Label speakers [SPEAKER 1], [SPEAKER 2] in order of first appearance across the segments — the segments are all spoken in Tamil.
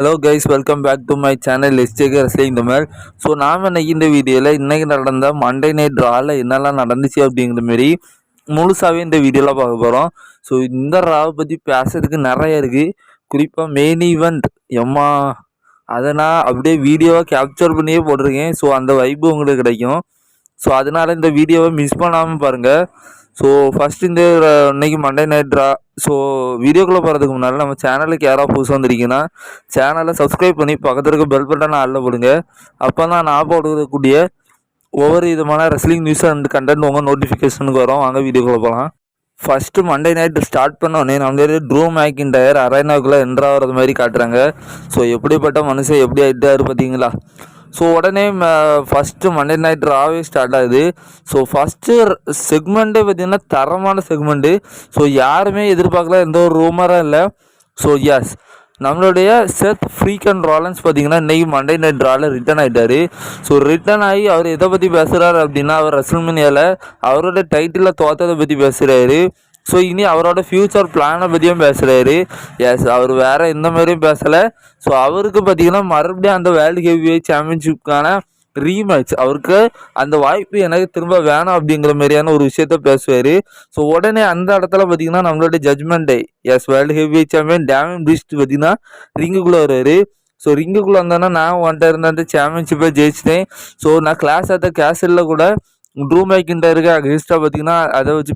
[SPEAKER 1] Hello guys welcome back to my channel எஸ்டேகே wrestling Tamil so நாம் இன்னைக்கு இந்த வீடியோவில் இன்றைக்கி நடந்த மண்டே நைட் ட்ராவில் என்னெல்லாம் நடந்துச்சு அப்படிங்கிற மாரி முழுசாகவே இந்த வீடியோவில் பார்க்க போகிறோம் ஸோ இந்த ராவை பற்றி பேசுறதுக்கு நிறைய இருக்குது குறிப்பாக மெயின் ஈவெண்ட் எம்மா அதை நான் அப்படியே வீடியோவாக கேப்சர் பண்ணியே போட்டிருக்கேன். ஸோ அந்த வைப்பு உங்களுக்கு கிடைக்கும். ஸோ அதனால் இந்த வீடியோவை மிஸ் பண்ணாமல் பாருங்கள் ஸோ ஃபஸ்ட் இந்த ர- இன்னைக்கு மண்டே நைட் ட்ரா ஸோ வீடியோக்குள்ளே போகிறதுக்கு முன்னால் நம்ம சேனலுக்கு யாராவது புதுசாக வந்திருக்கீங்கன்னா சேனலை சப்ஸ்கிரைப் பண்ணி பக்கத்தில் இருக்க பெல் பட்டனை ஆளில் போடுங்க. அப்போ தான் நான் போடக்கூடிய ஒவ்வொரு விதமான ரெஸ்லிங் நியூஸ் அண்ட் கண்டென்ட் உங்கள் நோட்டிஃபிகேஷனுக்கு வரும். வாங்க வீடியோக்குள்ளே போகலாம் ஃபஸ்ட்டு மண்டே நைட் ஸ்டார்ட் பண்ண உடனே நம்ம ட்ரூ மேக்கின் டயர் அரைனாக்குள்ளே என்ட்ராகிறது மாதிரி காட்டுறாங்க. ஸோ எப்படிப்பட்ட மனுஷன் எப்படி ஆகிட்டாரு பார்த்தீங்களா ஸோ உடனே ஃபஸ்ட்டு மண்டே நைட் ராவே ஸ்டார்ட் ஆகுது. ஸோ ஃபஸ்ட்டு செக்மெண்ட்டே பார்த்தீங்கன்னா தரமான செக்மெண்ட்டு ஸோ யாருமே எதிர்பார்க்கல எந்த ஒரு ரூமரும் இல்லை. ஸோ எஸ் நம்மளுடைய செத் ஃப்ரீக் ராலன்ஸ் பார்த்தீங்கன்னா இன்றைக்கி மண்டே நைட் ட்ராவில் ரிட்டர்ன் ஆகிட்டாரு ஸோ ரிட்டர்ன் ஆகி அவர் எதை பற்றி பேசுகிறாரு அப்படின்னா அவர் ரசல்மனியாவில் அவரோட டைட்டிலில் தோத்ததை பற்றி பேசுகிறாரு ஸோ இனி அவரோட ஃப்யூச்சர் பிளானை பற்றியும் பேசுகிறாரு எஸ் அவர் வேறு எந்த மாதிரியும் பேசலை. ஸோ அவருக்கு பார்த்தீங்கன்னா மறுபடியும் அந்த வேர்ல்டு ஹெவிவெயிட் சாம்பியன்ஷிப்க்கான ரீமேட்ச் அவருக்கு அந்த வாய்ப்பு எனக்கு திரும்ப வேணாம் அப்படிங்கிற மாதிரியான ஒரு விஷயத்த பேசுவார். ஸோ உடனே அந்த இடத்துல பார்த்தீங்கன்னா நம்மளோட ஜட்மெண்ட் டே S world heavy champion Damian Priest பார்த்தீங்கன்னா ரிங்குக்குள்ளே வருவார் ஸோ ரிங்குக்குள்ளே வந்தோன்னா நான் வந்துட்டு இருந்த அந்த சாம்பியன்ஷிப்பை ஜெயிச்சிட்டேன். ஸோ நான் கிளாஸ் ஆத்த கேசலில் கூட ட்ரூ மேக்கின்டருக்கு அகேன்ஸ்டாக பார்த்தீங்கன்னா அதை வச்சு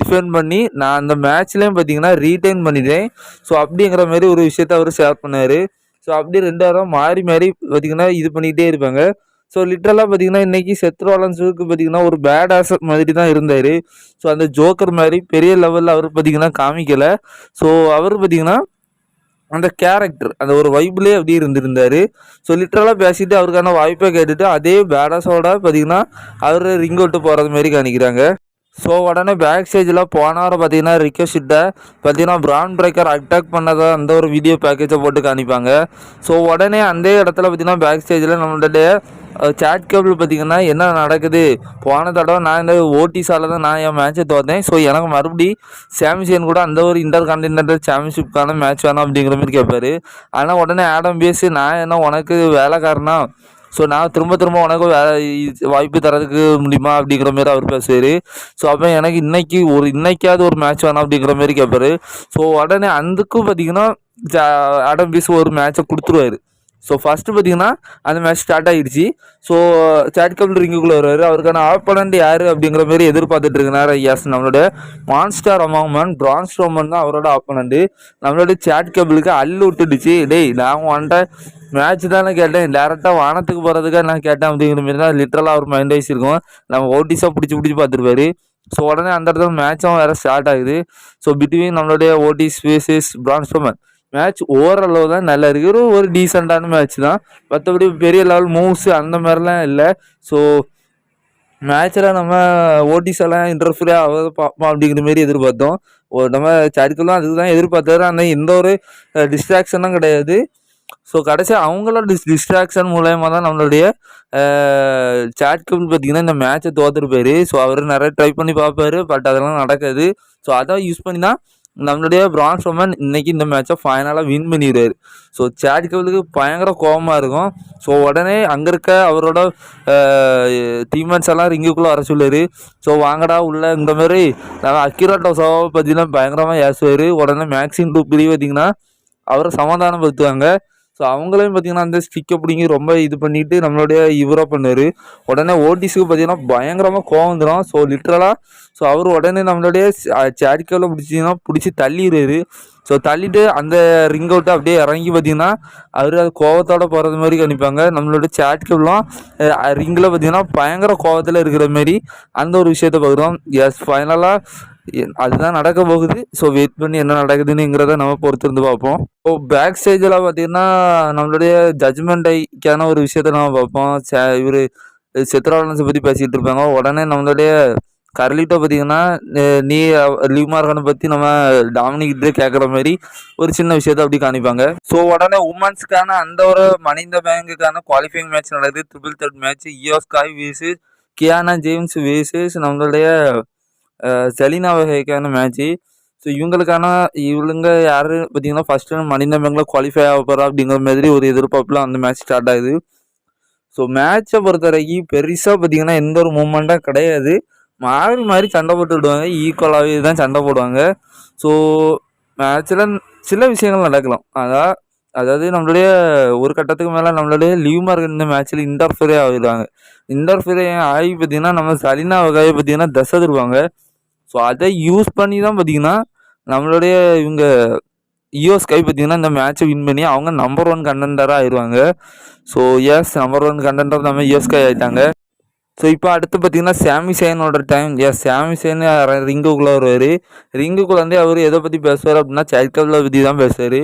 [SPEAKER 1] டிஃபெண்ட் பண்ணி நான் அந்த மேட்ச்லேயும் பார்த்தீங்கன்னா ரீடைன் பண்ணிட்டேன். ஸோ அப்படிங்கிற மாதிரி ஒரு விஷயத்த அவர் ஷேர் பண்ணார். ஸோ அப்படியே ரெண்டு வாரம் மாறி மாறி பார்த்தீங்கன்னா இது பண்ணிக்கிட்டே இருப்பாங்க. ஸோ லிட்ரலாக பார்த்தீங்கன்னா இன்றைக்கி செத்ரோலன்ஸுக்கு பார்த்தீங்கன்னா ஒரு பேட் ஆசப் மாதிரி தான் இருந்தார். ஸோ அந்த ஜோக்கர் மாதிரி பெரிய லெவலில் அவர் பார்த்தீங்கன்னா காமிக்கலை. ஸோ அவர் பார்த்தீங்கன்னா அந்த கேரக்டர் அந்த ஒரு வைப்லேயே அப்படியே இருந்திருந்தார். ஸோ லிட்ரலாக பேசிட்டு அவருக்கான வாய்ப்பை கேட்டுட்டு அதே பேடாஸோட பார்த்தீங்கன்னா அவர் ரிங் விட்டு போகிறது மாதிரி காணிக்கிறாங்க ஸோ உடனே பேக் ஸ்டேஜில் போன வாரம் பார்த்தீங்கன்னா ரிக்வஸ்ட்டை பார்த்தீங்கன்னா பிரான் பிரேக்கர் அட்டாக் பண்ணதை அந்த ஒரு வீடியோ பேக்கேஜை போட்டு காணிப்பாங்க ஸோ உடனே அந்த இடத்துல பார்த்தீங்கன்னா பேக் ஸ்டேஜில் நம்மளுடைய சேட் கேபிள் பார்த்தீங்கன்னா என்ன நடக்குது? போன தடவை நான் இந்த ஓடிஸால் தான் நான் என் மேட்சை தோத்தேன். ஸோ எனக்கு மறுபடி சாம்பியன் கூட அந்த ஒரு இன்டர் கான்டினென்டல் சாம்பியன்ஷிப்கான மேட்ச் வேணாம் அப்படிங்கிற மாதிரி கேட்பாரு ஆனால் உடனே ஆடம் பேசி நான் என்ன உனக்கு வேலைக்காரனா? ஸோ நான் திரும்ப திரும்ப உனக்கு வாய்ப்பு தரதுக்கு முடியுமா அப்படிங்கிற மாதிரி அவர் பேசுவார். ஸோ அப்போ எனக்கு இன்னைக்கு ஒரு இன்னைக்காவது ஒரு மேட்ச் வேணாம் அப்படிங்கிற மாதிரி கேட்பாரு ஸோ உடனே அதுக்கும் பார்த்தீங்கன்னா ஆடம் பீஸ் ஒரு மேட்சை கொடுத்துருவாரு. ஸோ ஃபஸ்ட்டு பார்த்தீங்கன்னா அந்த மேட்ச் ஸ்டார்ட் ஆகிடுச்சு ஸோ சேட் கபிள் ரிங்குக்குள்ளே வருவார். அவருக்கான ஆப்பனண்ட் யார் அப்படிங்கிற மாதிரி எதிர்பார்த்துட்டு இருக்கிறார் எஸ் நம்மளோட மான்ஸ்டார் அமௌமன் பிரான்ஸ் ரோமன் தான் அவரோட ஆப்பனண்ட்டு நம்மளோட சேட் கேபிளுக்கு அள்ளு விட்டுடுச்சு. டேய் நான் வந்துட்டேன் மேட்ச் தானே கேட்டேன். டேரெக்டாக வானத்துக்கு போகிறதுக்காக நான் கேட்டேன் அப்படிங்கிற மாதிரி தான் லிட்ரலாக அவர் மைண்ட் வைஸ் இருக்கும். நம்ம ஓட்டிஸாக பிடிச்சி பிடிச்சி பார்த்துருப்பாரு. ஸோ உடனே அந்த இடத்துல மேட்சும் வேறு ஸ்டார்ட் ஆகுது. ஸோ பிட்வீன் நம்மளுடைய ஓட்டிஸ் வேசஸ் பிரான்ஸ் மேட்ச் ஓரளவு தான் நல்லா இருக்குது ஒரு ஒரு டீசெண்டான மேட்ச் தான். மற்றபடி பெரிய லெவல் மூவ்ஸ் அந்த மாதிரிலாம் இல்லை. ஸோ மேட்ச்சில் நம்ம ஓட்டிஸ் எல்லாம் இன்டர்ஃபியர் ஆகாத பார்ப்போம் அப்படிங்கிற மாரி எதிர்பார்த்தோம். ஓ நம்ம சரிக்கெல்லாம் அதுக்கு தான் எதிர்பார்த்தாரு. ஆனால் எந்த ஒரு டிஸ்ட்ராக்ஷனும் கிடையாது. ஸோ கடைசி அவங்களோட டிஸ் டிஸ்ட்ராக்ஷன் மூலயமா தான் நம்மளுடைய சாட் கபில் பார்த்தீங்கன்னா இந்த மேட்ச்சை தோத்துருப்பாரு ஸோ அவர் நிறைய ட்ரை பண்ணி பார்ப்பாரு பட் அதெல்லாம் நடக்காது. ஸோ அதை யூஸ் பண்ணி தான் நம்மளுடைய பிரான்ஸ் ரோமன் இன்னைக்கு இந்த மேட்ச்சை ஃபைனலாக வின் பண்ணிடுவார் ஸோ சாட் கபிலுக்கு பயங்கர கோபமாக இருக்கும். ஸோ உடனே அங்கே இருக்க அவரோட டீம்மேட்ஸ் எல்லாம் ரிங்குக்குள்ளே வர சொல்லுவார். ஸோ வாங்கடா உள்ள இந்த மாதிரி நான் அக்கிரா டோசாவை பார்த்தீங்கன்னா பயங்கரமாக ஏசுவார். உடனே மேக்ஸின் டூ பிரி பார்த்தீங்கன்னா அவரை சமாதானப்படுத்துவாங்க. ஸோ அவங்களையும் பார்த்தீங்கன்னா அந்த ஸ்டிக்கை பிடிங்கி ரொம்ப இது பண்ணிட்டு நம்மளுடைய இவராக பண்ணார். உடனே ஓடிஸுக்கு பார்த்தீங்கன்னா பயங்கரமாக கோவம் வந்துடும் ஸோ லிட்ரலாக ஸோ அவர் உடனே நம்மளுடைய சேரிக்காவில் பிடிச்சிங்கன்னா பிடிச்சி தள்ளிடுறாரு. ஸோ தள்ளிட்டு அந்த ரிங் அவுட்டை அப்படியே இறங்கி பார்த்தீங்கன்னா அவர் அது கோவத்தோட போகிறது மாதிரி கணிப்பாங்க நம்மளோட சேட்கெல்லாம் ரிங்கில் பார்த்தீங்கன்னா பயங்கர கோவத்தில் இருக்கிற மாதிரி அந்த ஒரு விஷயத்த பார்க்குறோம். எஸ் ஃபைனலாக அதுதான் நடக்க போகுது. ஸோ வெயிட் பண்ணி என்ன நடக்குதுன்னுங்கிறத நம்ம பொறுத்திருந்து பார்ப்போம். ஸோ பேக் ஸ்டேஜில் பார்த்தீங்கன்னா நம்மளுடைய ஜட்ஜ்மெண்ட் ஐக்கான ஒரு விஷயத்த நம்ம பார்ப்போம். இவர் சித்ராலன்ஸை பற்றி பேசிகிட்டு இருப்பாங்க. உடனே நம்மளுடைய கர்லிட்டோ பார்த்தீங்கன்னா நீ லீவ் மார்கனை பற்றி நம்ம டாமினிக்கிட்டே கேட்குற மாதிரி ஒரு சின்ன விஷயத்த அப்படி காணிப்பாங்க ஸோ உடனே உமன்ஸ்க்கான அந்த ஒரு மனித பேங்குக்கான குவாலிஃபைங் மேட்ச் நடக்குது. Triple threat match Iyo Sky versus Kiana James versus நம்மளுடைய செலினா வகைக்கான மேட்ச்சு ஸோ இவங்களுக்கான இவங்க யார்? பார்த்தீங்கன்னா ஃபஸ்ட்டு மனித பேங்கில் குவாலிஃபை ஆக போகிறா அப்படிங்கிற மாதிரி ஒரு எதிர்பார்ப்பில் அந்த மேட்ச் ஸ்டார்ட் ஆகுது. ஸோ மேட்சை பொறுத்த வரைக்கும் பெருசாக பார்த்தீங்கன்னா எந்த ஒரு மூமெண்ட்டும் கிடையாது. மாறி மாறி சண்டை போட்டு விடுவாங்க. ஈக்குவலாகவே தான் சண்டை போடுவாங்க. ஸோ மேட்ச்சில் சில விஷயங்கள் நடக்கலாம். அதான் அதாவது நம்மளுடைய ஒரு கட்டத்துக்கு மேலே நம்மளுடைய லீவ் மார்க் இந்த மேட்ச்சில் இன்டர்ஃபியரே ஆகிடுவாங்க இன்டர்ஃபியரே ஆகி பார்த்தீங்கன்னா நம்ம சலினா வகையை பார்த்தீங்கன்னா தசை தருவாங்க ஸோ அதை யூஸ் பண்ணி தான் பார்த்தீங்கன்னா நம்மளுடைய இவங்க இயோ ஸ்கை பார்த்தீங்கன்னா இந்த மேட்ச்சை வின் பண்ணி அவங்க நம்பர் ஒன் கண்டென்டராக ஆயிடுவாங்க. So yes number one contender நம்ம இயோ ஸ்கை ஆகிட்டாங்க ஸோ இப்போ அடுத்து பார்த்தீங்கன்னா சாமி சேனோட டைம் எஸ் சாமி சேன் ரிங்குக்குள்ளே வருவார். ரிங்குக்குள்ளே வந்து அவர் எதை பற்றி பேசுவார் அப்படின்னா சைல்ட் கபிலை பற்றி தான் பேசுவார்.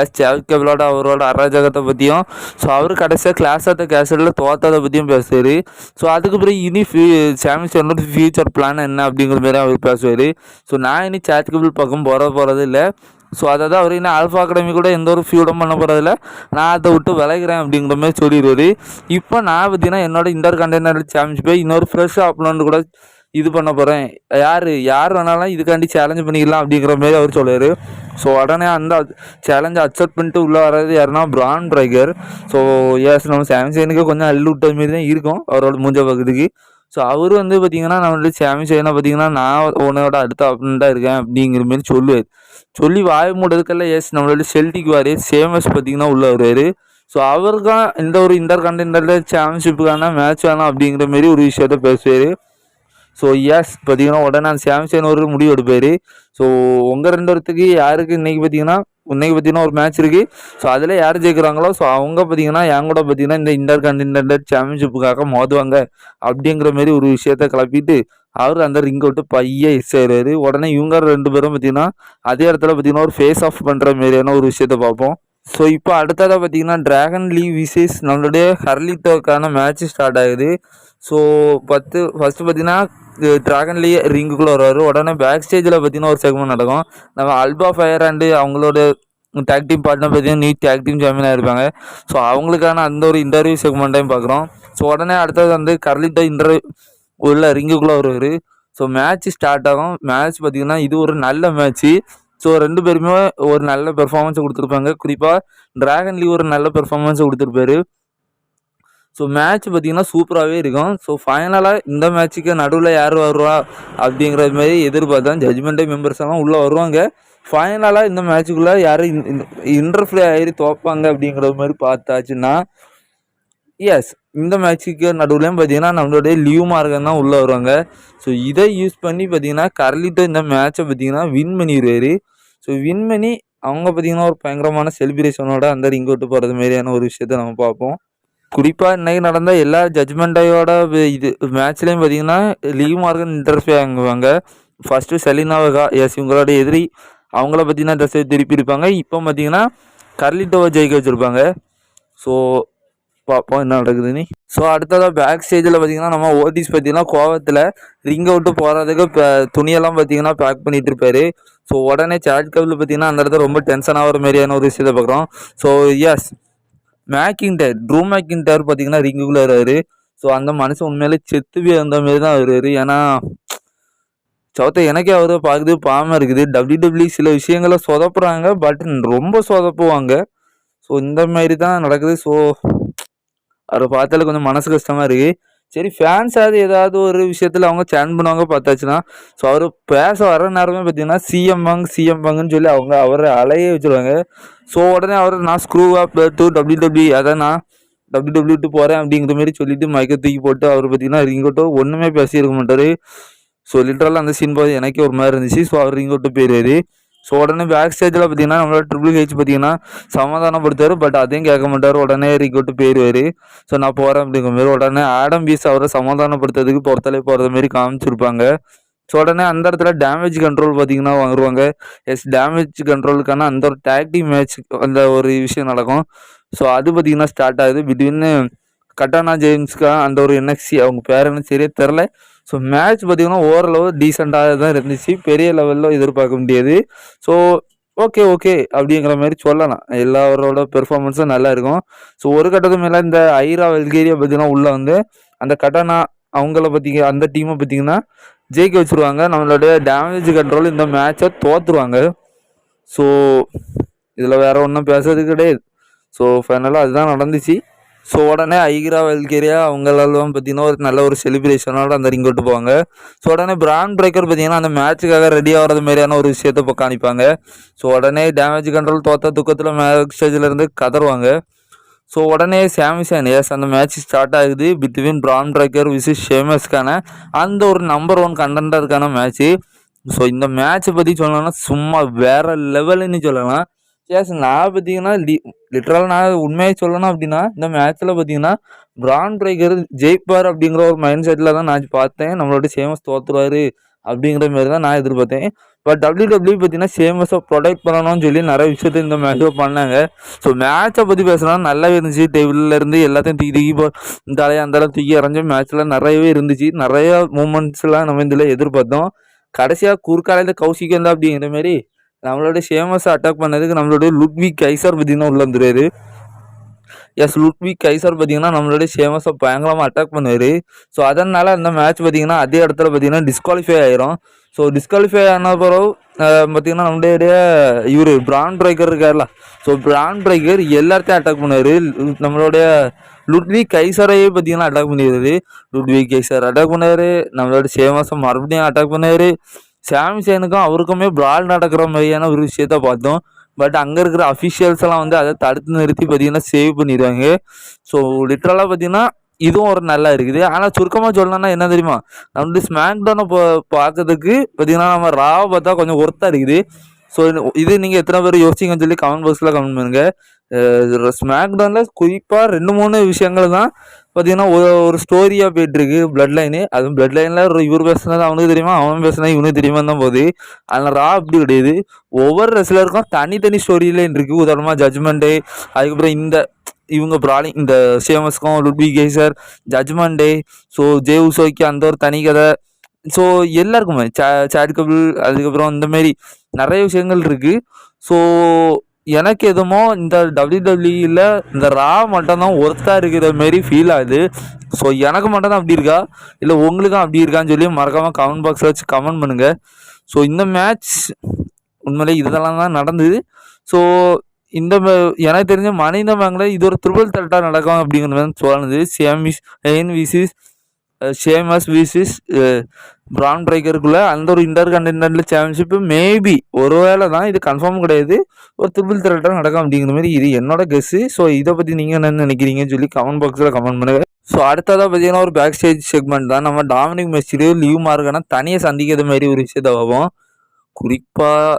[SPEAKER 1] எஸ் சைல்ட் அவரோட அராஜகத்தை பற்றியும் ஸோ அவர் கடைசியாக கிளாஸ் ஆஃப் த கேசட்டில் தோத்ததை பற்றியும் பேசுவார். ஸோ அதுக்கு பிறகு இனி ஃபியூ சாமி ஃபியூச்சர் பிளான் என்ன அப்படிங்கிற மாதிரி அவர் பேசுவார். ஸோ நான் இனி சைல்ட் பக்கம் போகிற போகிறது இல்லை. ஸோ அதாவது அவர் இன்னும் ஆல்ஃபா அகாடமி கூட எந்த ஒரு ஃபியூடும் பண்ண போகிறதில்ல நான் அதை விட்டு விளைகிறேன் அப்படிங்கிற மாதிரி சொல்லிடுவார். இப்போ நான் பார்த்தீங்கன்னா என்னோட இன்டர் கண்டெய்னர் சாம்பியன்ஷிப்பை இன்னொரு ஃப்ரெஷ் அப்லோன்னு கூட இது பண்ண போகிறேன் யார் யார் வேணாலும் இதுக்காண்டி சேலஞ்ச் பண்ணிக்கலாம் அப்படிங்கிற மாதிரி அவர் சொல்லுவார் ஸோ உடனே அந்த சேலஞ்சை அக்செப்ட் பண்ணிட்டு உள்ளே வர்றது யாருன்னா பிரான் ட்ரைகர் ஸோ எஸ் நம்ம சாம்சனுக்கு கொஞ்சம் அள்ளு விட்ட மாரி தான் இருக்கும் அவரோட மூஞ்ச பக்கத்துக்கு ஸோ அவர் வந்து பார்த்தீங்கன்னா நம்மளுடைய சாம்சனை பார்த்தீங்கன்னா நான் உன்னோட அடுத்த ஆப்னண்ட்டாக இருக்கேன் அப்படிங்கிற மாரி சொல்லுவார். சொல்லி வாய் மூடுறதுக்கெல்லாம் எஸ் நம்மளோட செல்டிக்கு வார் சேமஸ் பார்த்தீங்கன்னா உள்ளே வருவார். ஸோ அவருக்கும் இந்த ஒரு இன்டர் கண்டென்டரில் சாம்பியன்ஷிப்புக்கான மேட்ச் வேணாம் அப்படிங்கிற மாரி ஒரு விஷயத்த பேசுவார். ஸோ எஸ் பார்த்தீங்கன்னா உடனே அந்த சாம்சன் ஒரு முடிவு எடுப்பார். ஸோ உங்கள் ரெண்டு பேர்த்துக்கு யாருக்கு இன்றைக்கி பார்த்தீங்கன்னா இன்னைக்கு பார்த்தீங்கன்னா ஒரு மேட்ச் இருக்குது ஸோ அதில் யார் ஜெயிக்கிறாங்களோ ஸோ அவங்க பார்த்தீங்கன்னா என் கூட பார்த்தீங்கன்னா இந்த இன்டர் கண்டினென்டல் சாம்பியன்ஷிப்புக்காக மோதுவாங்க. அப்படிங்கிற மாதிரி ஒரு விஷயத்த கிளப்பிட்டு அவர் அந்த ரிங் விட்டு பைய எஸ் ஆயிடுவார் உடனே இவங்க ரெண்டு பேரும் பார்த்தீங்கன்னா அதே இடத்துல பார்த்தீங்கன்னா ஒரு ஃபேஸ் ஆஃப் பண்ணுற மாதிரியான ஒரு விஷயத்த பார்ப்போம். ஸோ இப்போ அடுத்ததாக பார்த்தீங்கன்னா டிராகன் லீ விசேஸ் நம்மளுடைய ஹர்லித்தோக்கான மேட்ச் ஸ்டார்ட் ஆகுது. ஸோ பத்து ஃபஸ்ட்டு பார்த்தீங்கன்னா ட்ராகன்லேயே ரிங்குக்குள்ளே வருவார். உடனே பேக் ஸ்டேஜில் பார்த்தீங்கன்னா ஒரு செக்மெண்ட் நடக்கும். நம்ம அல்பா ஃபயர் அண்டு அவங்களோட டேக் டீம் பார்ட்னர் பார்த்தீங்கன்னா நீ டேக் டீம் சாம்பியனாக இருப்பாங்க ஸோ அவங்களுக்கான அந்த ஒரு இன்டர்வியூ செக்மெண்ட்டையும் பார்க்குறோம். ஸோ உடனே அடுத்தது வந்து கர்லிட்டோ இன்டர்வியூ உள்ள ரிங்குக்குள்ளே வருவார். ஸோ மேட்ச் ஸ்டார்ட் ஆகும். மேட்ச் பார்த்தீங்கன்னா இது ஒரு நல்ல மேட்ச்சு ஸோ ரெண்டு பேருமே ஒரு நல்ல பெர்ஃபார்மன்ஸை கொடுத்துருப்பாங்க. குறிப்பாக ட்ராகன் லீவ் ஒரு நல்ல பெர்ஃபார்மன்ஸை கொடுத்துருப்பாரு. ஸோ மேட்ச் பார்த்தீங்கன்னா சூப்பராகவே இருக்கும். ஸோ ஃபைனலாக இந்த மேட்ச்சுக்கு நடுவில் யார் வருவா அப்படிங்கிற மாதிரி எதிர்பார்த்தேன் ஜட்மெண்ட்டே மெம்பர்ஸ் எல்லாம் உள்ளே வருவாங்க. ஃபைனலாக இந்த மேட்ச்சுக்குள்ளே யாரும் இன்டர்ஃப்ளே ஆகி தோப்பாங்க அப்படிங்கிற மாதிரி பார்த்தாச்சுன்னா எஸ் இந்த மேட்ச்சுக்கு நடுவுலையும் பார்த்தீங்கன்னா நம்மளுடைய லீவ் மார்க்கம் தான் உள்ளே வருவாங்க. ஸோ இதை யூஸ் பண்ணி பார்த்தீங்கன்னா கர்லிட்டோ இந்த மேட்ச்சை பார்த்தீங்கன்னா வின் பண்ணிடுவார் ஸோ வின் பண்ணி அவங்க பார்த்தீங்கன்னா ஒரு பயங்கரமான செலிப்ரேஷனோட அந்த ரிங்கோட்டு போகிறது மாதிரியான ஒரு விஷயத்த நம்ம பார்ப்போம். குறிப்பாக இன்றைக்கி நடந்த எல்லா ஜட்மெண்ட்டையோட இது மேட்ச்லேயும் பார்த்தீங்கன்னா லீவ் மார்க்கன் இன்டர்ஃபியர் ஆகுவாங்க ஃபஸ்ட்டு செலினாவகா எஸ் இவங்களோட எதிரி அவங்கள பார்த்தீங்கன்னா தசை திருப்பி இருப்பாங்க இப்போ பார்த்தீங்கன்னா கர்லிட்டோவை ஜெயிக்க வச்சுருப்பாங்க. ஸோ பார்ப்போம் என்ன நடக்குதுன்னு. ஸோ அடுத்ததாக பேக் ஸ்டேஜில் பார்த்தீங்கன்னா நம்ம ஓடிஸ் பார்த்தீங்கன்னா கோவத்தில் ரிங் அவுட்டு போகிறதுக்கு இப்போ துணியெல்லாம் பார்த்தீங்கன்னா பேக் பண்ணிட்டு இருப்பாரு. ஸோ உடனே சேட் கபில் பார்த்தீங்கன்னா அந்த இடத்துல ரொம்ப டென்ஷன் ஆகிற மாதிரியான ஒரு விஷயத்தை பார்க்குறோம் so S McIntyre Drew McIntyre பார்த்தீங்கன்னா ரிங்குக்குள்ளே வருவார் ஸோ அந்த மனுஷன் உண்மையிலே செத்துவே அந்த மாரி தான் வருவார் ஏன்னா சவுத்த எனக்கே அவர் பார்க்குறது பாவமாக இருக்குது. டபிள்யூ டபிள்யூ சில விஷயங்களை சொதப்புறாங்க பட் ரொம்ப சொதப்புவாங்க. ஸோ இந்த மாதிரி தான் நடக்குது. ஸோ அவரை பார்த்தாலே கொஞ்சம் மனசு கஷ்டமாக இருக்குது சரி ஃபேன்ஸாவது ஏதாவது ஒரு விஷயத்தில் அவங்க சேன் பண்ணுவாங்க பார்த்தாச்சுன்னா ஸோ அவர் பேச வர நேரமே பார்த்தீங்கன்னா சிஎம் பங்க் சிஎம் பங்குன்னு சொல்லி அவங்க அவரை அலைய வச்சுருவாங்க. ஸோ உடனே அவர் நான் screw app two W W அதை நான் டபிள்யூ டபிள்யூ டூ போகிறேன் அப்படிங்கிற மாதிரி சொல்லிட்டு மயக்க தூக்கி போட்டு அவர் பார்த்தீங்கன்னா ரிங்கோட்டோ ஒன்றுமே பேசியிருக்க மாட்டார். ஸோ லிட்டரலாக அந்த சீன் பார்த்து எனக்கே ஒரு மாதிரி இருந்துச்சு. ஸோ அவர் ரிங்கோட்டோ போயிடுவார் ஸோ உடனே பேக் ஸ்டேஜில் பார்த்தீங்கன்னா நம்மளோட ட்ரிபிள் ஹெச் பார்த்தீங்கன்னா சமாதானப்படுத்தார் பட் அதையும் கேட்க மாட்டார். உடனே ரிக்கோட்டு போயிடுவார் ஸோ நான் போகிறேன் அப்படிங்கிற மாதிரி உடனே ஆடம் பீஸ் அவரை சமாதானப்படுத்துறதுக்கு பொறுத்தலே போகிறது மாரி காமிச்சிருப்பாங்க. ஸோ உடனே அந்த இடத்துல டேமேஜ் கண்ட்ரோல் பார்த்தீங்கன்னா வாங்குவாங்க. எஸ் டேமேஜ் கண்ட்ரோலுக்கான அந்த ஒரு டேக்டிங் மேட்ச் அந்த ஒரு விஷயம் நடக்கும். ஸோ அது பார்த்தீங்கன்னா ஸ்டார்ட் ஆகுது. பிட்வீன் கட்டானா ஜேம்ஸ்க்கு அந்த ஒரு என்எக்சி அவங்க பேர் என்ன சரியே தெரில ஸோ மேட்ச் பார்த்தீங்கன்னா ஓரளவு டீசெண்டாக தான் இருந்துச்சு. பெரிய லெவலில் எதிர்பார்க்க முடியாது. ஸோ ஓகே ஓகே அப்படிங்கிற மாதிரி சொல்லலாம். எல்லாரோட பெர்ஃபார்மன்ஸும் நல்லா இருக்கும். ஸோ ஒரு கட்டத்துக்கு மேலே இந்த ஐரா வெல்கேரியா பார்த்தீங்கன்னா உள்ளே வந்து அந்த கட்டானா அவங்கள பற்றி அந்த டீமை பார்த்தீங்கன்னா ஜெயிக்க வச்சுருவாங்க. நம்மளுடைய டேமேஜ் கண்ட்ரோல் இந்த மேட்சை தோற்றுருவாங்க ஸோ இதில் வேறு ஒன்றும் பேசுறது கிடையாது. ஸோ ஃபைனலாக அதுதான் நடந்துச்சு. ஸோ உடனே ஐகிரா வெல்கேரியா அவங்களெல்லாம் பார்த்தீங்கன்னா ஒரு நல்ல ஒரு செலிப்ரேஷனோட அந்த ரிங் விட்டு போவாங்க. ஸோ உடனே பிராண்ட் பிரேக்கர் பார்த்தீங்கன்னா அந்த மேட்சுக்காக ரெடி ஆகிறது மாதிரியான ஒரு விஷயத்தை இப்போ காணிப்பாங்க ஸோ உடனே டேமேஜ் கண்ட்ரோல் தோத்த துக்கத்தில் மேக் ஸ்டேஜில் இருந்து கதறுவாங்க ஸோ உடனே சாமிசன் எஸ் அந்த மேட்ச் ஸ்டார்ட் ஆகுது. Between Bron Breakker V S ஷேமஸ்க்கான அந்த ஒரு நம்பர் ஒன் கண்டென்டருக்கான மேட்ச்சு ஸோ இந்த மேட்ச்சை பற்றி சொல்லணும்னா சும்மா வேறு லெவலுன்னு சொல்லலாம். வித்தியாசம் நான் பார்த்தீங்கன்னா லி லிட்ரலாக நான் உண்மையை சொல்லணும் அப்படின்னா இந்த மேட்ச்சில் பார்த்தீங்கன்னா பிரான் பிரேக்கர் ஜெயிப்பார் அப்படிங்கிற ஒரு மைண்ட் செட்டில் தான் நான் பார்த்தேன். நம்மளோட சேமஸ் தோத்துருவாரு அப்படிங்கிற மாதிரி தான் நான் எதிர்பார்த்தேன். பட் டபிள்யூ டபிள்யூ பார்த்தீங்கன்னா சேமஸை ப்ரொடெக்ட் பண்ணணும்னு சொல்லி நிறைய விஷயத்த இந்த மேட்ச்சில் பண்ணாங்க. ஸோ மேட்சை பற்றி பேசுனா நல்லாவே இருந்துச்சு. டேபிளில் இருந்து எல்லாத்தையும் தூக்கி தூக்கி போ இந்த தலையை அந்த அளவு தூக்கி இறஞ்ச மேட்ச்சில் நிறையவே இருந்துச்சு. நிறைய மூமெண்ட்ஸ்லாம் நம்ம இதில் எதிர்பார்த்தோம். கடைசியாக குறுக்காலையில் கௌசிக்கு வந்தா அப்படிங்கிற மாதிரி நம்மளோட ஷேமஸை அட்டாக் பண்ணதுக்கு நம்மளோட லுட்விக் கைசர் பார்த்தீங்கன்னா உள்ள வந்துருவாரு. எஸ் லுட்விக் கைசர் பார்த்தீங்கன்னா நம்மளுடைய ஷேமஸை பயங்கரமாக அட்டாக் பண்ணுவார். ஸோ அதனால் அந்த மேட்ச் பார்த்தீங்கன்னா அதே இடத்துல பார்த்தீங்கன்னா டிஸ்குவாலிஃபை ஆயிரும். ஸோ டிஸ்குவாலிஃபை ஆன பிறகு பார்த்தீங்கன்னா நம்மளுடைய இவர் பிராண்ட் பிரேக்கர் இருக்கார்ல. ஸோ பிராண்ட் பிரேக்கர் எல்லாத்தையும் அட்டாக் பண்ணுவார். நம்மளுடைய லுட்விக் கைசரையே பார்த்தீங்கன்னா அட்டாக் பண்ணிடுறாரு லுட்விக் கைசர் அட்டாக் பண்ணார் நம்மளோட ஷேமஸை மறுபடியும் அட்டாக் பண்ணார் சாம்சனுக்கும் அவருக்குமே பிரால் நடக்கிற மாதிரியான ஒரு விஷயத்த பார்த்தோம். பட் அங்கே இருக்கிற அஃபிஷியல்ஸ் எல்லாம் வந்து அதை தடுத்து நிறுத்தி பார்த்தீங்கன்னா சேவ் பண்ணிடுவாங்க. ஸோ லிட்ரலாக பார்த்தீங்கன்னா இதுவும் ஒரு நல்லா இருக்குது. ஆனால் சுருக்கமாக சொல்லணும்னா என்ன தெரியுமா? நம்ம வந்து ஸ்மாக் டவுனை பார்க்கறதுக்கு பார்த்தீங்கன்னா நம்ம ராவை பார்த்தா கொஞ்சம் ஒர்த்தாக இருக்குது. ஸோ இது நீங்கள் எத்தனை பேர் யோசிச்சிங்கன்னு சொல்லி கமெண்ட் பாக்ஸில் கமெண்ட் பண்ணுங்கள் ஸ்மாக் டவுனில் குறிப்பாக ரெண்டு மூணு விஷயங்கள் தான் பார்த்தீங்கன்னா ஒரு ஒரு ஸ்டோரியாக போயிட்டுருக்கு பிளட் லைனு அதுவும் பிளட் லைனில் இவர் பேசுனது அவனுக்கு தெரியுமா? அவன் பேசுனா இவனுக்கு தெரியுமா தான் போகுது. அதனால் ரா அப்படி கிடையாது. ஒவ்வொரு ரெஸ்லருக்கும் தனித்தனி ஸ்டோரியிலேன்னு இருக்குது உதாரணமாக ஜட்ஜ்மெண்ட்டு அதுக்கப்புறம் இந்த இவங்க ப்ராலிங் இந்த சேமஸ்க்கும் Ludwig Kaiser Judgment so Jey உசோக்கி அந்த ஒரு தனி கதை. ஸோ எல்லாருக்குமே சே சேட் கபிள் அதுக்கப்புறம் இந்தமாரி நிறைய விஷயங்கள் இருக்குது ஸோ எனக்கு எதுமோ இந்த டபிள்யூடபிள்யூயில் இந்த ரா மட்டும்தான் ஒர்த்தாக இருக்கிற மாரி ஃபீல் ஆகுது. ஸோ எனக்கு மட்டும்தான் அப்படி இருக்கா? இல்லை உங்களுக்கும் அப்படி இருக்கான்னு சொல்லி மறக்காமல் கமெண்ட் பாக்ஸில் வச்சு கமெண்ட் பண்ணுங்கள் ஸோ இந்த மேட்ச் உண்மையிலே இதெல்லாம் தான் நடந்தது. ஸோ இந்த எனக்கு தெரிஞ்ச மனித மேங்கில் இது ஒரு த்ரிபிள் தட்டாக நடக்கும் அப்படிங்கிற மாதிரி தோணுது சேமிஸ் எயின் விசிஸ் ஷேமஸ் விசிஸ் பிரான் பிரேக்கருக்குள்ளே அந்த ஒரு இன்டர் கண்டினென்டல் சாம்பியன்ஷிப்பு மேபி ஒருவேளை தான். இது கன்ஃபார்ம் கிடையாது. ஒரு த்ரிபிள் த்ரெட்டாக நடக்கும் அப்படிங்கிற மாதிரி இது என்னோட கெஸ்ஸு ஸோ இதை பற்றி நீங்கள் என்ன நினைக்கிறீங்கன்னு சொல்லி கமெண்ட் பாக்ஸில் கமெண்ட் பண்ணுங்கள் ஸோ அடுத்ததாக பார்த்தீங்கன்னா ஒரு பேக் ஸ்டேஜ் செக்மெண்ட் தான். நம்ம டாமினிக் மெஸ்டிரியோ லீவ் மார்க்கான தனியாக சந்திக்கிற மாதிரி ஒரு விஷயத்தை பார்ப்போம். குறிப்பாக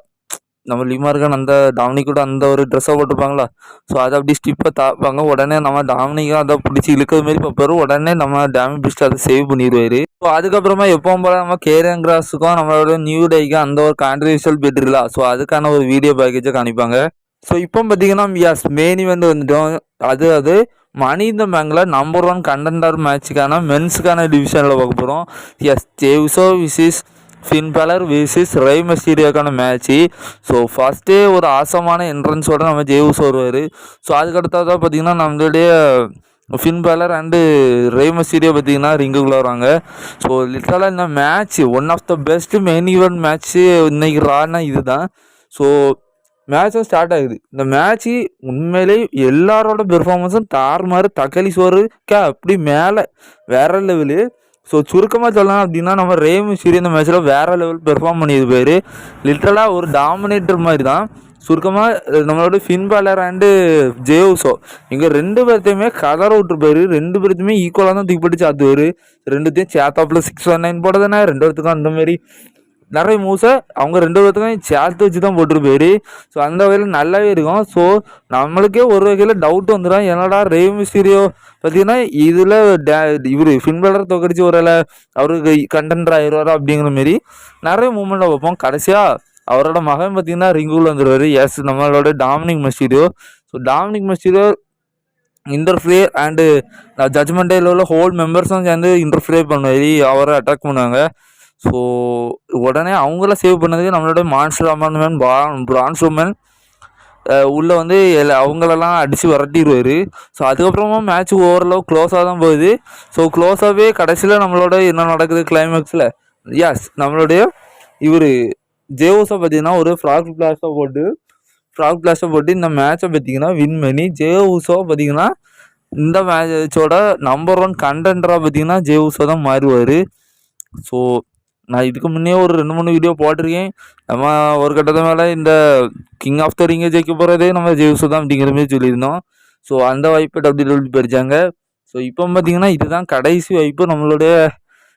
[SPEAKER 1] நம்ம லிமார்கன் அந்த டாமினிக்கோட அந்த ஒரு ட்ரெஸ்ஸை போட்டிருப்பாங்களா? ஸோ அதை அப்படி ஸ்டிப்பை தாப்பாங்க. உடனே நம்ம டாமினிக்கும் அதை பிடிச்சி இழுக்கிற மாதிரி பார்ப்பாரு. உடனே நம்ம டேமி பிடிச்சி அதை சேவ் பண்ணிடுவாரு. ஸோ அதுக்கப்புறமா எப்பவும் போல நம்ம கேரியன் கிராஸுக்கும் நம்மளோட நியூ டேக்கும் அந்த ஒரு கான்ட்ரிபியூஷன் போயிட்டுருக்கலாம் ஸோ அதுக்கான ஒரு வீடியோ பேக்கேஜை காணிப்பாங்க ஸோ இப்போ பார்த்தீங்கன்னா எஸ் மெயின் இவெண்ட் வந்துட்டோம். அது அது மணி இந்த பேங்கில் நம்பர் ஒன் கண்டென்டர் மேட்ச்சுக்கான மென்ஸுக்கான டிவிஷனில் பார்க்க போகிறோம் S Jey Uso V S Finn Balor V S Rey மெஸ்டீரியோக்கான match so ஃபஸ்ட்டே ஒரு ஆசமான என்ட்ரன்ஸோட நம்ம ஜேவுஸ் வருவார். ஸோ அதுக்கடுத்ததாக பார்த்தீங்கன்னா நம்மளுடைய Finn Balor and Rey Mysterio பார்த்தீங்கன்னா ரிங்குக்குள்ளே வராங்க ஸோ லிட்டரலாக இந்த match one of the best main event match இன்னைக்கு ரானா இதுதான். ஸோ மேட்சும் ஸ்டார்ட் ஆகுது. இந்த மேட்ச்சு உண்மையிலே எல்லாரோட பெர்ஃபார்மன்ஸும் தாறுமாறு தக்காளி சோறுக்கா அப்படி மேலே வேற லெவலு ஸோ சுருக்கமாக சொல்லலாம் அப்படின்னா நம்ம ரேம் சீரி இந்த மேட்ச்சில் வேறு லெவல் பெர்ஃபார்ம் பண்ணியது பேர். லிட்ரலாக ஒரு டாமினேட்டர் மாதிரி தான் சுருக்கமாக நம்மளோட ஃபின் பாலர் அண்டு ஜேவ்ஸோ இங்கே ரெண்டு பேர்த்தையுமே கதற விட்டுருப்பாரு ரெண்டு பேர்த்தையுமே ஈக்குவலாக தான் தூக்கி போட்டு சாத்துவார் ரெண்டுத்தையும் சேத்தாப்பில் சிக்ஸ் ஒன் நைன் போட்டதானே ரெண்டு பேர்த்துக்கும் அந்த மாதிரி நிறைய மூஸை அவங்க ரெண்டு பேர்த்துக்கும் சேர்த்து வச்சு தான் போட்டிருப்பாரு ஸோ அந்த வகையில் நல்லாவே இருக்கும். ஸோ நம்மளுக்கே ஒரு வகையில் டவுட் வந்துடும் என்னடா ரே மிஸ்டீரியோ பார்த்தீங்கன்னா இதில் டே இவர் ஃபின்பலர் தோக்கடிச்சு ஒரு வேளை அவருக்கு கண்டென்டர் ஆயிடுவார் அப்படிங்கிற மாரி நிறைய மூமெண்ட்டை பார்ப்போம். கடைசியாக அவரோட மகன் பார்த்தீங்கன்னா ரிங்குள் வந்துடுவார் எஸ் நம்மளோட Dominik Mysterio so Dominik Mysterio interfere and Judgment உள்ள ஹோல் மெம்பர்ஸும் சேர்ந்து இன்டர்ஃபியர் பண்ணுவார். அவரை அட்டாக் பண்ணுவாங்க. ஸோ உடனே அவங்கள சேவ் பண்ணதுக்கு நம்மளோட மான்ஸ்டர் அமர்மேன் பிரான்ஸ் உமன் உள்ளே வந்து எல்லா அவங்களெல்லாம் அடித்து விரட்டிடுவார் ஸோ அதுக்கப்புறமா மேட்ச் ஓரளவு க்ளோஸாக தான் போகுது. ஸோ க்ளோஸாகவே கடைசியில் நம்மளோட என்ன நடக்குது கிளைமேக்ஸில் எஸ் நம்மளுடைய இவர் ஜேஓஸை பார்த்தீங்கன்னா ஒரு ஃப்ராக் பிளாஸ்டாக போட்டு ஃப்ராக் பிளாஸ்டாக போட்டு இந்த மேட்சை பார்த்தீங்கன்னா வின் பண்ணி ஜேஓஸோ பார்த்தீங்கன்னா இந்த மேட்சோட நம்பர் ஒன் கண்டென்டராக பார்த்தீங்கன்னா ஜேஓஸோ தான் மாறுவார். ஸோ நான் இதுக்கு முன்னே ஒரு ரெண்டு மூணு வீடியோ போட்டிருக்கேன். நம்ம ஒரு கட்டத்து மேலே இந்த கிங் ஆஃப் த ரிங்கை ஜெயிக்க போகிறதே நம்ம ஜேவுசு தான் அப்படிங்கிற மாதிரி சொல்லியிருந்தோம். ஸோ அந்த வாய்ப்பை டபிள்யூ டபிள்யூ பறிச்சாங்க ஸோ இப்போ பார்த்தீங்கன்னா இதுதான் கடைசி வாய்ப்பு நம்மளுடைய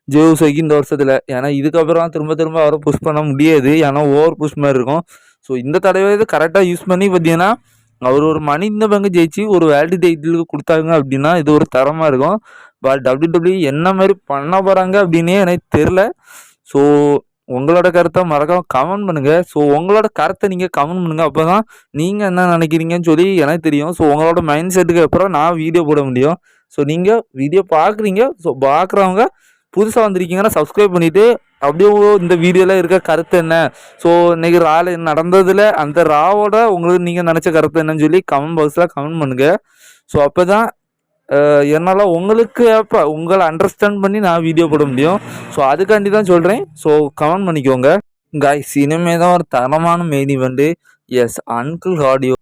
[SPEAKER 1] ஜேவுசைக்கு இந்த வருஷத்தில். ஏன்னா இதுக்கப்புறம் திரும்ப திரும்ப அவரை புஷ் பண்ண முடியாது. ஏன்னா ஓவர் புஷ் மாதிரி இருக்கும். ஸோ இந்த தடவை இது கரெக்டாக யூஸ் பண்ணி பார்த்தீங்கன்னா அவர் ஒரு மனித பங்கு ஜெயிச்சு ஒரு வேல்டு டைட்டிலுக்கு கொடுத்தாங்க அப்படின்னா இது ஒரு தரமாக இருக்கும். பட் டபிள்யூ டபிள்யூ என்ன மாதிரி பண்ண போகிறாங்க அப்படின்னே எனக்கு தெரில ஸோ உங்களோட கருத்தை மறக்காம கமெண்ட் பண்ணுங்கள் ஸோ உங்களோட கருத்தை நீங்கள் கமெண்ட் பண்ணுங்கள் அப்போ தான் நீங்கள் என்ன நினைக்கிறீங்கன்னு சொல்லி எனக்கு தெரியும். ஸோ உங்களோட மைண்ட் செட்டுக்கு அப்புறம் நான் வீடியோ போட முடியும். ஸோ நீங்கள் வீடியோ பார்க்குறீங்க. ஸோ பார்க்குறவங்க புதுசாக வந்திருக்கீங்கன்னா சப்ஸ்கிரைப் பண்ணிவிட்டு அப்படியே இந்த வீடியோவில் இருக்க கருத்து என்ன? ஸோ இன்றைக்கி ரால நடந்ததில் அந்த ராவோட உங்களுக்கு நீங்கள் நினச்ச கருத்து என்னன்னு சொல்லி கமெண்ட் பாக்ஸில் கமெண்ட் பண்ணுங்கள் ஸோ அப்போ தான் என்னால் உங்களுக்கு ஏற்ப உங்களை அண்டர்ஸ்டாண்ட் பண்ணி நான் வீடியோ போட முடியும். ஸோ அதுக்காண்டி தான் சொல்கிறேன் ஸோ கமெண்ட் பண்ணிக்கோங்க. காய்ஸ் இனிமே தான் ஒரு தரமான main event S uncle audio